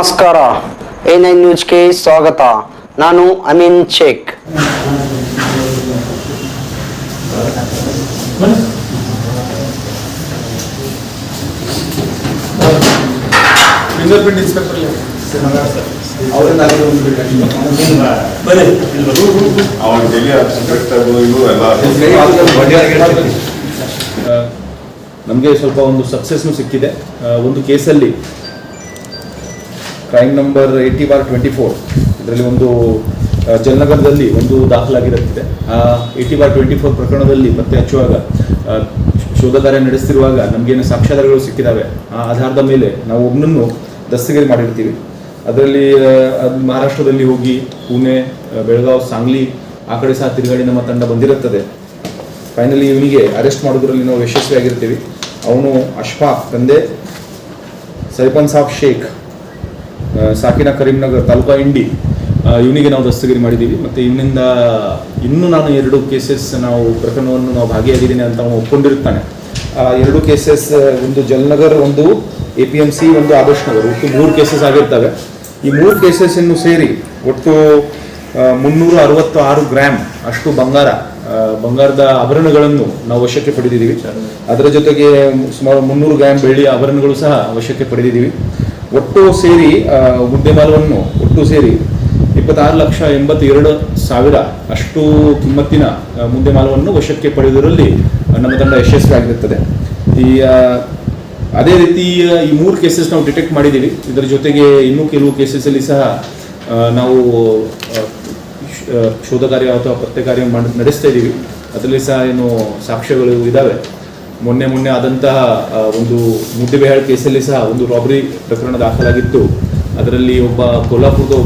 ನಮಸ್ಕಾರ. A nine ನ್ಯೂಸ್ಗೆ ಸ್ವಾಗತ. ನಾನು ಅಮೀನ್ ಶೇಖ್. ನಮಗೆ ಸ್ವಲ್ಪ ಒಂದು ಸಕ್ಸಸ್ನು ಸಿಕ್ಕಿದೆ. ಒಂದು ಕೇಸಲ್ಲಿ crime number eighty bar twenty four ಇದರಲ್ಲಿ ಒಂದು ಜಲನಗರದಲ್ಲಿ ಒಂದು ದಾಖಲಾಗಿರುತ್ತಿದೆ. ಆ ಏಯ್ಟಿ ಬಾರ್ ಟ್ವೆಂಟಿ ಫೋರ್ ಪ್ರಕರಣದಲ್ಲಿ ಪತ್ತೆ ಹಚ್ಚುವಾಗ ಶೋಧ ಕಾರ್ಯ ನಡೆಸ್ತಿರುವಾಗ ನಮಗೇನು ಸಾಕ್ಷ್ಯಾಧಾರಗಳು ಸಿಕ್ಕಿದ್ದಾವೆ ಆ ಆಧಾರದ ಮೇಲೆ ನಾವು ಒಬ್ಬನನ್ನು ದಸ್ತಗಿರಿ ಮಾಡಿರ್ತೀವಿ. ಅದರಲ್ಲಿ ಅದು ಮಹಾರಾಷ್ಟ್ರದಲ್ಲಿ ಹೋಗಿ ಪುಣೆ ಬೆಳಗಾವಿ, ಸಾಂಗ್ಲಿ, ಆ ಕಡೆ ಸಹ ತಿರುಗಾಡಿ ನಮ್ಮ ತಂಡ ಬಂದಿರುತ್ತದೆ. ಫೈನಲಿ ಇವನಿಗೆ ಅರೆಸ್ಟ್ ಮಾಡೋದ್ರಲ್ಲಿ ನಾವು ಯಶಸ್ವಿಯಾಗಿರ್ತೀವಿ. ಅವನು ಅಶ್ಫಾಕ್ ತಂದೆ ಸೈಫನ್ ಸಾಬ್ ಶೇಖ್. ಸಾಕಿನ ಕರೀಂನಗರ್ ತಾಲೂಕಾ ಇಂಡಿ ಇವನಿಗೆ ನಾವು ದಸ್ತಗಿರಿ ಮಾಡಿದ್ದೀವಿ. ಮತ್ತು ಇವನಿಂದ ಇನ್ನೂ ನಾನು ಎರಡು ಕೇಸಸ್ ನಾವು ಪ್ರಕರಣವನ್ನು ನಾವು ಭಾಗಿಯಾಗಿದ್ದೀನಿ ಅಂತ ಅವನು ಒಪ್ಕೊಂಡಿರ್ತಾನೆ. ಎರಡು ಕೇಸಸ್ ಒಂದು ಜಲ್ನಗರ್, ಒಂದು ಎ ಪಿ ಎಂ ಸಿ, ಒಂದು ಆದರ್ಶ್ ನಗರ್ ಒಟ್ಟು ಮೂರು ಕೇಸಸ್ ಆಗಿರ್ತವೆ. ಈ ಮೂರು ಕೇಸಸ್ಸನ್ನು ಸೇರಿ ಒಟ್ಟು ಮುನ್ನೂರ ಅರವತ್ತು ಆರು ಗ್ರಾಮ್ ಅಷ್ಟು ಬಂಗಾರ ಬಂಗಾರದ ಆಭರಣಗಳನ್ನು ನಾವು ವಶಕ್ಕೆ ಪಡೆದಿದ್ದೀವಿ. ಅದರ ಜೊತೆಗೆ ಸುಮಾರು ಮುನ್ನೂರು ಗ್ರಾಮ್ ಬೆಳ್ಳಿ ಆಭರಣಗಳು ಸಹ ವಶಕ್ಕೆ ಪಡೆದಿದ್ದೀವಿ. ಒಟ್ಟು ಸೇರಿ ಉದ್ಯಮವನ್ನು ಒಟ್ಟು ಸೇರಿ ಇಪ್ಪತ್ತಾರು ಲಕ್ಷ ಎಂಬತ್ತೆರಡು ಸಾವಿರ ಅಷ್ಟು ಕಿಮ್ಮತ್ತಿನ ಮುಂದೆ ಮಾಲವನ್ನು ವಶಕ್ಕೆ ಪಡೆಯುವುದರಲ್ಲಿ ನಮ್ಮ ತಂಡ ಯಶಸ್ವಿಯಾಗಿರುತ್ತದೆ ಈ ಅದೇ ರೀತಿ ಈ ಮೂರು ಕೇಸಸ್ ನಾವು ಡಿಟೆಕ್ಟ್ ಮಾಡಿದ್ದೀವಿ. ಇದರ ಜೊತೆಗೆ ಇನ್ನೂ ಕೆಲವು ಕೇಸಸಲ್ಲಿ ಸಹ ನಾವು ಶೋಧ ಕಾರ್ಯ ಅಥವಾ ಪತ್ತೆ ಕಾರ್ಯ ಮಾಡಿ, ನಡೆಸ್ತಾ ಇದ್ದೀವಿ ಅದರಲ್ಲಿ ಸಹ ಏನು ಸಾಕ್ಷ್ಯಗಳು ಇದ್ದಾವೆ ಮೊನ್ನೆ ಮೊನ್ನೆ ಆದಂತಹ ಒಂದು ಮುದ್ದೆಬೇಹಾಳ್ ಕೇಸಲ್ಲಿ ಸಹ ಒಂದು ರಾಬರಿ ಪ್ರಕರಣ ದಾಖಲಾಗಿತ್ತು. ಅದರಲ್ಲಿ ಒಬ್ಬ ಕೊಲ್ಲಾಪುರದ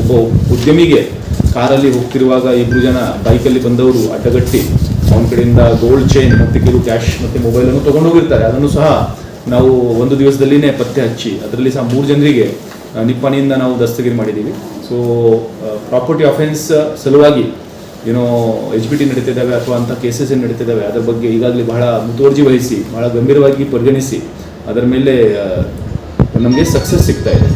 ಒಬ್ಬ ಉದ್ಯಮಿಗೆ ಕಾರಲ್ಲಿ ಹೋಗ್ತಿರುವಾಗ ಇಬ್ಬರು ಜನ ಬೈಕಲ್ಲಿ ಬಂದವರು ಅಡ್ಡಗಟ್ಟಿ, ಅವನ ಕಡೆಯಿಂದ ಗೋಲ್ಡ್ ಚೈನ್ ಮತ್ತು ಕೆಲವು ಕ್ಯಾಶ್ ಮತ್ತು ಮೊಬೈಲನ್ನು ತಗೊಂಡು ಹೋಗಿರ್ತಾರೆ. ಅದನ್ನು ಸಹ ನಾವು ಒಂದು ದಿವಸದಲ್ಲಿನೇ ಪತ್ತೆ ಹಚ್ಚಿ, ಅದರಲ್ಲಿ ಸಹ ಮೂರು ಜನರಿಗೆ ನಿಪ್ಪಾಣಿಯಿಂದ ನಾವು ದಸ್ತಗಿರಿ ಮಾಡಿದ್ದೀವಿ. ಸೊ ಪ್ರಾಪರ್ಟಿ ಅಫೆನ್ಸ್ ಸಲುವಾಗಿ ಏನೋ ಎಚ್ ಬಿ ಟಿ ನಡೀತಿದ್ದಾವೆ ಅಥವಾ ಅಂಥ ಕೇಸಸ್ ಏನು ನಡೀತಿದ್ದಾವೆ, ಅದರ ಬಗ್ಗೆ ಈಗಾಗಲೇ ಬಹಳ ಮುತುವರ್ಜಿ ವಹಿಸಿ, ಬಹಳ ಗಂಭೀರವಾಗಿ ಪರಿಗಣಿಸಿ, ಅದರ ಮೇಲೆ ನಮಗೆ ಸಕ್ಸಸ್ ಸಿಗ್ತಾ ಇದೆ.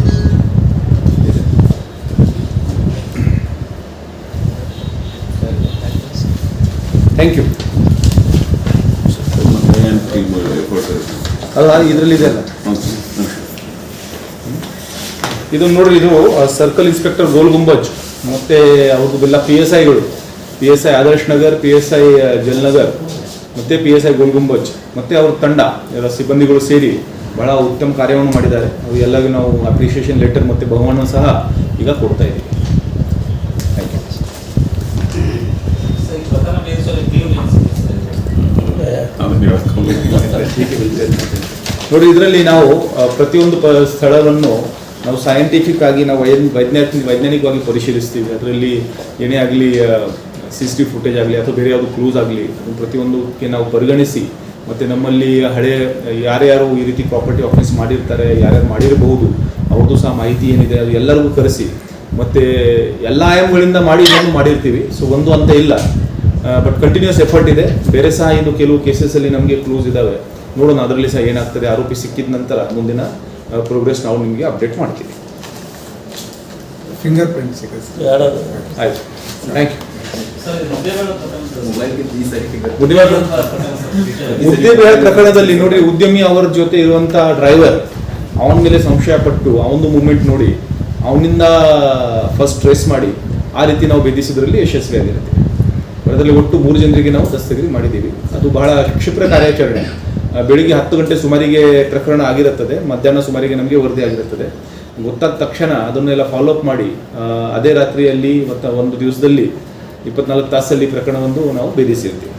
ಥ್ಯಾಂಕ್ ಯು ಅಲ್ಲ ಇದರಲ್ಲಿ ಇದೆ ಅಲ್ಲ? ಇದು ನೋಡ್ರಿ, ಇದು ಸರ್ಕಲ್ ಇನ್ಸ್ಪೆಕ್ಟರ್ ಗೋಲ್ ಗುಂಬಜ್, ಮತ್ತೆ ಅವ್ರದ್ದು ಎಲ್ಲ P S ಐಗಳು P S I Adarsh Nagar P S I Jalnagar ಮತ್ತೆ ಪಿ ಎಸ್ ಐ ಗೋಲ್ಗುಂಬಜ್ ಮತ್ತೆ ಅವ್ರ ತಂಡ ಎಲ್ಲ ಸಿಬ್ಬಂದಿಗಳು ಸೇರಿ ಬಹಳ ಉತ್ತಮ ಕಾರ್ಯವನ್ನು ಮಾಡಿದ್ದಾರೆ. ಅವು ಎಲ್ಲರಿಗೂ ನಾವು ಅಪ್ರಿಷಿಯೇಷನ್ ಲೆಟರ್ ಮತ್ತೆ ಬಹುಮಾನ ಸಹ ಈಗ ಕೊಡ್ತಾ ಇದ್ದೀವಿ. ನೋಡಿ ಇದರಲ್ಲಿ ನಾವು ಪ್ರತಿಯೊಂದು ಪ ಸ್ಥಳವನ್ನು ನಾವು ಸೈಂಟಿಫಿಕ್ ಆಗಿ ನಾವು ವೈಜ್ಞಾನಿಕ ವೈಜ್ಞಾನಿಕವಾಗಿ ಪರಿಶೀಲಿಸ್ತೀವಿ. ಅದರಲ್ಲಿ ಏನೇ ಆಗಲಿ ಸಿ ಸಿ ಟಿ ಫುಟೇಜ್ ಆಗಲಿ ಅಥವಾ ಬೇರೆ ಯಾವುದು ಕ್ಲೂಸ್ ಆಗಲಿ ಪ್ರತಿಯೊಂದಕ್ಕೆ ನಾವು ಪರಿಗಣಿಸಿ ಮತ್ತು ನಮ್ಮಲ್ಲಿ ಹಳೆ ಯಾರ್ಯಾರು ಈ ರೀತಿ ಪ್ರಾಪರ್ಟಿ ಆಫೀಸ್ ಮಾಡಿರ್ತಾರೆ ಯಾರ್ಯಾರು ಮಾಡಿರಬಹುದು ಅವ್ರದ್ದು ಸಹ ಮಾಹಿತಿ ಏನಿದೆ ಅದು ಎಲ್ಲರಿಗೂ ಕರೆಸಿ ಮತ್ತು ಎಲ್ಲ ಆಯಾಮಗಳಿಂದ ಮಾಡಿ ಇದನ್ನು ಮಾಡಿರ್ತೀವಿ. ಸೊ ಒಂದು ಅಂತ ಇಲ್ಲ. ಬಟ್ ಕಂಟಿನ್ಯೂಸ್ ಎಫರ್ಟ್ ಇದೆ. ಬೇರೆ ಸಹ ಇನ್ನು ಕೆಲವು ಕೇಸಸಲ್ಲಿ ನಮಗೆ ಕ್ಲೂಸ್ ಇದ್ದಾವೆ ನೋಡೋಣ ಅದರಲ್ಲಿ ಸಹ ಏನಾಗ್ತದೆ ಆರೋಪಿ ಸಿಕ್ಕಿದ ನಂತರ ಮುಂದಿನ ಪ್ರೋಗ್ರೆಸ್ ನಾವು ನಿಮಗೆ ಅಪ್ಡೇಟ್ ಮಾಡ್ತೀವಿ. ಫಿಂಗರ್ ಪ್ರಿಂಟ್ ಸಿಗುತ್ತೆ ಆಯ್ತು. ಥ್ಯಾಂಕ್ ಯು ಮುದ್ದೆಬೇಳೆ ಪ್ರಕರಣದಲ್ಲಿ ನೋಡಿ, ಉದ್ಯಮಿ ಅವರ ಜೊತೆ ಇರುವಂತ ಡ್ರೈವರ್ ಅವನ ಮೇಲೆ ಸಂಶಯ ಪಟ್ಟು ಅವನದು ಮೂಮೆಂಟ್ ನೋಡಿ, ಅವನಿಂದ ಫಸ್ಟ್ ಟ್ರೇಸ್ ಮಾಡಿ, ಆ ರೀತಿ ನಾವು ಬೆದರಿಸಿದ್ರಲ್ಲಿ ಯಶಸ್ವಿಯಾಗಿರುತ್ತೆ ಅದರಲ್ಲಿ ಒಟ್ಟು ಮೂರು ಜನರಿಗೆ ನಾವು ದಸ್ತಗಿರಿ ಮಾಡಿದ್ದೀವಿ. ಅದು ಬಹಳ ಕ್ಷಿಪ್ರ ಕಾರ್ಯಾಚರಣೆ. ಬೆಳಿಗ್ಗೆ ಹತ್ತು ಗಂಟೆ ಸುಮಾರಿಗೆ ಪ್ರಕರಣ ಆಗಿರುತ್ತದೆ, ಮಧ್ಯಾಹ್ನ ಸುಮಾರಿಗೆ ನಮಗೆ ವರದಿ ಆಗಿರುತ್ತದೆ. ಗೊತ್ತಾದ ತಕ್ಷಣ ಅದನ್ನೆಲ್ಲ ಫಾಲೋ ಅಪ್ ಮಾಡಿ ಅದೇ ರಾತ್ರಿಯಲ್ಲಿ ಮತ್ತು ಒಂದು ದಿವಸದಲ್ಲಿ ಇಪ್ಪತ್ನಾಲ್ಕು ತಾಸಲ್ಲಿ ಪ್ರಕರಣವನ್ನು ನಾವು ಭೇದಿಸಿರ್ತೀವಿ.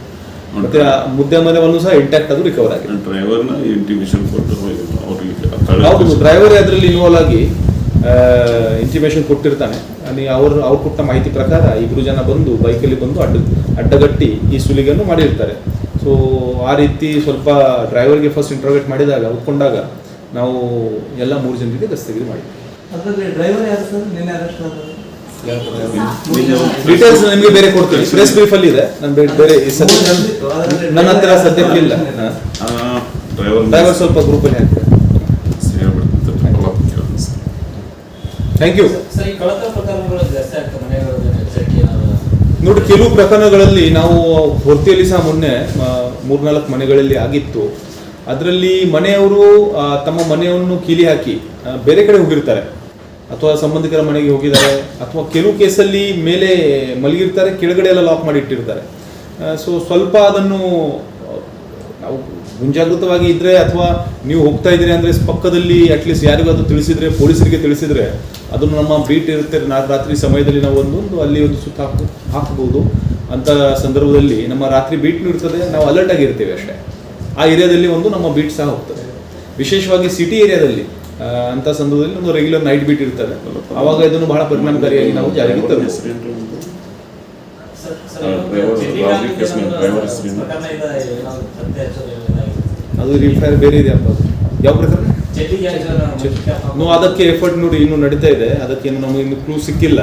ಮತ್ತೆ ಆ ಮುದ್ದೆ ಮನೆವನ್ನು ಸಹ ಇಂಟ್ಯಾಕ್ಟ್ ಅದು ರಿಕವರ್ ಆಗಿದೆ. ಡ್ರೈವರ್ನ ಇಂಟಿಮೇಷನ್ ಕೊಟ್ಟು ಅವ್ರಿಗೆ ಡ್ರೈವರ್ ಅದರಲ್ಲಿ ಇನ್ವಾಲ್ವ್ ಆಗಿ ಇಂಟಿಮೇಷನ್ ಕೊಟ್ಟಿರ್ತಾನೆ. ಅಲ್ಲಿ ಅವ್ರು ಅವ್ರು ಕೊಟ್ಟ ಮಾಹಿತಿ ಪ್ರಕಾರ ಇಬ್ರು ಜನ ಬಂದು ಬೈಕಲ್ಲಿ ಬಂದು ಅಡ್ಡ ಅಡ್ಡಗಟ್ಟಿ ಈ ಸುಲಿಗೆಯನ್ನು ಮಾಡಿರ್ತಾರೆ. ಸೊ ಆ ರೀತಿ ಸ್ವಲ್ಪ ಡ್ರೈವರ್ಗೆ ಫಸ್ಟ್ ಇಂಟ್ರೋಗೇಟ್ ಮಾಡಿದಾಗ ಒಪ್ಕೊಂಡಾಗ ನಾವು ಎಲ್ಲ ಮೂರು ಜನರಿಗೆ ದಸ್ತಗಿರಿ ಮಾಡಿದ್ವಿ. ಅದರಲ್ಲಿ ಡ್ರೈವರ್ ಯಾರು ಸರ್? ನಿನ್ನೆ ಅರೆಸ್ಟ್ ಆದರು ಡೀಟೇಲ್ಸ್ ನಿಮಗೆ ಬೇರೆ ಕೊಡ್ತೀನಿ. ಪ್ರೆಸ್ ಬ್ರೀಫ್ ಅಲ್ಲಿ ಇದೆ. ನಾನು ಬೇರೆ ಸದ್ಯ ನನ್ನ- ಹತ್ರ ಸದ್ಯಕ್ಕೆ ಇಲ್ಲ. ಡ್ರೈವರ್ ಸ್ವಲ್ಪ ಹಾಕ್ತಾರೆ ಹೇಳ್ಬಿಡ್ತೀನಿ ಥ್ಯಾಂಕ್ ಯು ನೋಡಿ ಕೆಲವು ಪ್ರಕರಣಗಳಲ್ಲಿ ನಾವು ಹೊರ್ತಿಯಲ್ಲಿ ಸಹ ಮೊನ್ನೆ ಮೂರ್ನಾಲ್ಕು ಮನೆಗಳಲ್ಲಿ ಆಗಿತ್ತು. ಅದರಲ್ಲಿ ಮನೆಯವರು ತಮ್ಮ ಮನೆಯನ್ನು ಕೀಲಿ ಹಾಕಿ ಬೇರೆ ಕಡೆ ಹೋಗಿರ್ತಾರೆ. ಅಥವಾ ಸಂಬಂಧಿಕರ ಮನೆಗೆ ಹೋಗಿದ್ದಾರೆ, ಅಥವಾ ಕೆಲವು ಕೇಸಲ್ಲಿ ಮೇಲೆ ಮಲಗಿರ್ತಾರೆ, ಕೆಳಗಡೆ ಎಲ್ಲ ಲಾಕ್ ಮಾಡಿ ಇಟ್ಟಿರ್ತಾರೆ. ಸೊ ಸ್ವಲ್ಪ ಅದನ್ನು, ನಾವು ಮುಂಜಾಗೃತವಾಗಿ ಇದ್ರೆ ಅಥವಾ ನೀವು ಹೋಗ್ತಾ ಇದ್ದೀರಿ ಅಂದರೆ ಪಕ್ಕದಲ್ಲಿ ಅಟ್ಲೀಸ್ಟ್ ಯಾರಿಗಾದ್ರೂ ತಿಳಿಸಿದ್ರೆ, ಪೊಲೀಸರಿಗೆ ತಿಳಿಸಿದ್ರೆ ಅದನ್ನು ನಮ್ಮ ಬೀಟ್ ಇರುತ್ತೆ. ರಾತ್ರಿ ಸಮಯದಲ್ಲಿ ನಾವು ಒಂದೊಂದು ಅಲ್ಲಿ ಒಂದು ಸುತ್ತ ಹಾಕ್, ಹಾಕಬಹುದು. ಅಂತ ಸಂದರ್ಭದಲ್ಲಿ ನಮ್ಮ ರಾತ್ರಿ ಬೀಟ್ನೂ ಇರ್ತದೆ ನಾವು ಅಲರ್ಟ್ ಆಗಿರ್ತೇವೆ ಅಷ್ಟೇ. ಆ ಏರಿಯಾದಲ್ಲಿ ಒಂದು ನಮ್ಮ ಬೀಟ್ ಸಹ ಹೋಗ್ತದೆ. ವಿಶೇಷವಾಗಿ ಸಿಟಿ ಏರಿಯಾದಲ್ಲಿ ಅಂತ ಸಂದರ್ಭದಲ್ಲಿ ಒಂದು ರೆಗ್ಯುಲರ್ ನೈಟ್ ಬೀಟ್ ಇರ್ತದೆ. ಅವಾಗ ಇದನ್ನು ಬಹಳ ಪರಿಣಾಮಕಾರಿಯಾಗಿ ನಾವು ಜಾರಿಗೆ ಏನಾಗಿದೆ? ಅದು ರಿಫೈರ್ ಬೇರೆ ಇದೆ ಯಾವ ಪ್ರಕಾರ? ನೋ ಅದಕ್ಕೆ ಎಫರ್ಟ್ ನೋಡಿ ಇನ್ನು ನಡೀತಾ ಇದೆ. ಅದಕ್ಕೇನು ನಮಗೆ ಇನ್ನು ಕ್ಲೂ ಸಿಕ್ಕಿಲ್ಲ.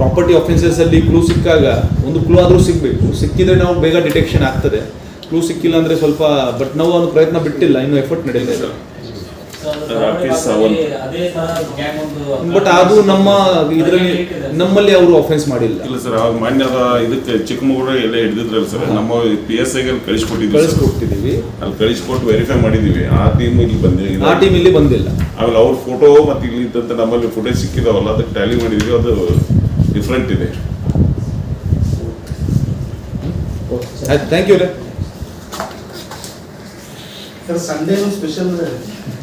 ಪ್ರಾಪರ್ಟಿ ಅಫೆನ್ಸಸ್ ಅಲ್ಲಿ ಕ್ಲೂ ಸಿಕ್ಕಾಗ ಒಂದು ಕ್ಲೂ ಆದರೂ ಸಿಗ್ಬೇಕು. ಸಿಕ್ಕಿದ್ರೆ ನಾವು ಬೇಗ ಡಿಟೆಕ್ಷನ್ ಆಗ್ತದೆ. ಕ್ಲೂ ಸಿಕ್ಕಿಲ್ಲ ಅಂದ್ರೆ ಸ್ವಲ್ಪ ಬಟ್ ನಾವು ಒಂದು ಪ್ರಯತ್ನ ಬಿಟ್ಟಿಲ್ಲ. ಇನ್ನು ಎಫರ್ಟ್ ನಡೀತಾ ಇದೆ. ಬಟ್ ಅದು ನಮ್ಮ ಇದರಲ್ಲಿ ನಮ್ಮಲ್ಲಿ ಅವರು ಆಫೆನ್ಸ್ ಮಾಡಿಲ್ಲ. ಇಲ್ಲ ಸರ್ ಅವಾಗ ಮಾನ್ಯದ ಇದಕ್ಕೆ ಚಿಕ್ಕಮಗಳೂರು ಎಲ್ಲ ಹಿಡಿದಿದ್ರಲ್ಲ ಸರ್ ನಮ್ಮ ಪಿ ಎಸ್ ಐಗೆ ಕಳಿಸ್ಕೊಟ್ಟಿದ್ವಿ ಕಳಿಸ್ಕೊಟ್ಟಿದ್ದೀವಿ ಅಲ್ಲಿ ಕಳಿಸ್ಕೊಟ್ಟು ವೆರಿಫೈ ಮಾಡಿದ್ದೀವಿ. ಆ ಟೀಮ್ ಇಲ್ಲಿ ಬಂದಿಲ್ಲ. ಆ ಟೀಮ್ ಇಲ್ಲಿ ಬಂದಿಲ್ಲ. ಆಮೇಲೆ ಅವ್ರ ಫೋಟೋ ಮತ್ತು ಇಲ್ಲಿ ಇದ್ದಂತ ನಮ್ಮಲ್ಲಿ ಫುಟೇಜ್ ಸಿಕ್ಕಿದಾವಲ್ಲ ಅದಕ್ಕೆ ಟ್ಯಾಲಿ ಮಾಡಿದ್ವಿ ಅದು ಡಿಫ್ರೆಂಟ್ ಇದೆ. ಆಯ್ತು ಥ್ಯಾಂಕ್ ಯು ಸರ್ ಸಂಡೇನು ಸ್ಪೆಷಲ್